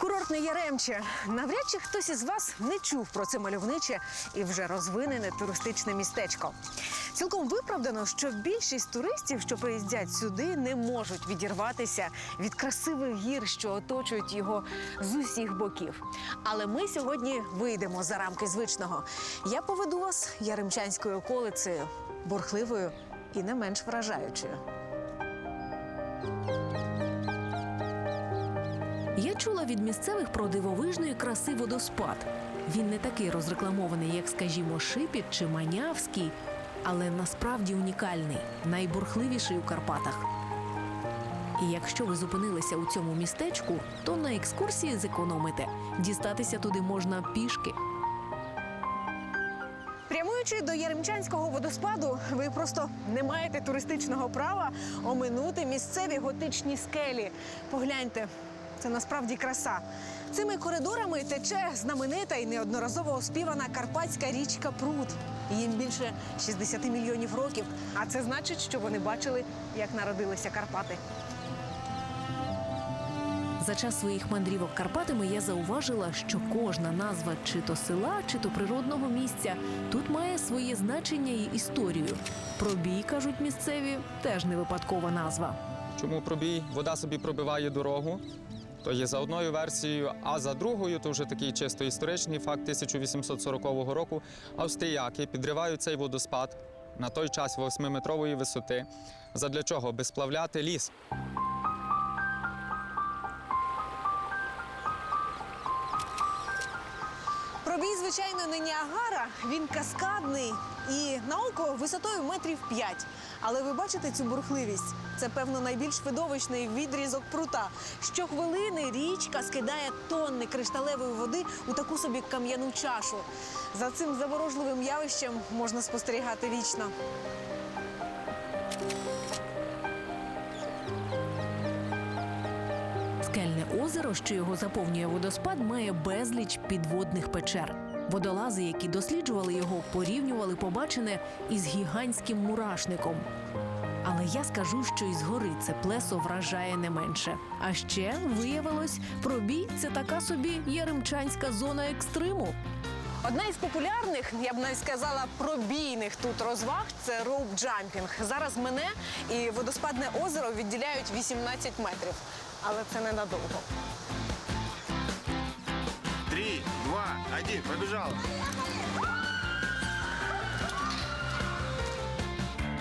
Курортне Яремче. Навряд чи хтось із вас не чув про це мальовниче і вже розвинене туристичне містечко. Цілком виправдано, що більшість туристів, що приїздять сюди, не можуть відірватися від красивих гір, що оточують його з усіх боків. Але ми сьогодні вийдемо за рамки звичного. Я поведу вас яремчанською околицею, бурхливою і не менш вражаючою. Я чула від місцевих про дивовижної краси водоспад. Він не такий розрекламований, як, скажімо, Шипіт чи Манявський, але насправді унікальний, найбурхливіший у Карпатах. І якщо ви зупинилися у цьому містечку, то на екскурсії зекономите. Дістатися туди можна пішки. Прямуючи до Яремчанського водоспаду, ви просто не маєте туристичного права оминути місцеві готичні скелі. Погляньте, це насправді краса. Цими коридорами тече знаменита і неодноразово оспівана карпатська річка Прут. Їм більше 60 мільйонів років. А це значить, що вони бачили, як народилися Карпати. За час своїх мандрівок Карпатами я зауважила, що кожна назва чи то села, чи то природного місця тут має своє значення і історію. Пробій, кажуть місцеві, теж не випадкова назва. Чому пробій? Вода собі пробиває дорогу. То є за одною версією, а за другою, то вже такий чисто історичний факт 1840 року. Австріяки підривають цей водоспад на той час 8-метрової висоти. Задля чого? Би сплавляти ліс. Пробій, звичайно, не Ніагара, він каскадний і на око висотою метрів 5. Але ви бачите цю бурхливість? Це, певно, найбільш видовищний відрізок прута. Щохвилини річка скидає тонни кришталевої води у таку собі кам'яну чашу. За цим заворожливим явищем можна спостерігати вічно. Скельне озеро, що його заповнює водоспад, має безліч підводних печер. Водолази, які досліджували його, порівнювали побачене із гігантським мурашником. Але я скажу, що із гори це плесо вражає не менше. А ще виявилось, пробій це така собі яремчанська зона екстриму. Одна із популярних, я б навіть сказала, пробійних тут розваг це роуп-джампінг. Зараз мене і водоспадне озеро відділяють 18 метрів. Але це ненадовго. Три, два, один, побіжала.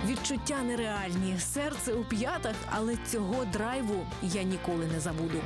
Відчуття нереальні, серце у п'ятах, але цього драйву я ніколи не забуду.